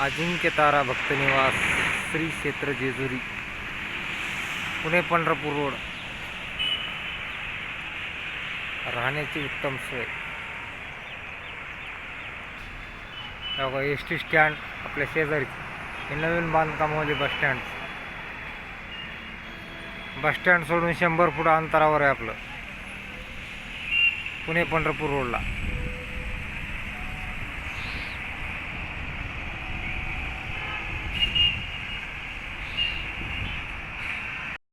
अजिंक्य तारा भक्तनिवास श्री क्षेत्र जेजुरी पुणे पंढरपूर रोड. राहण्याची उत्तम सोय. बघा एस टी स्टँड आपल्या शेजारी हे नवीन बांधकामवाले बस स्टँड बस स्टँड सोडून शंभर फूट अंतरावर आहे आपलं. पुणे पंढरपूर रोडला.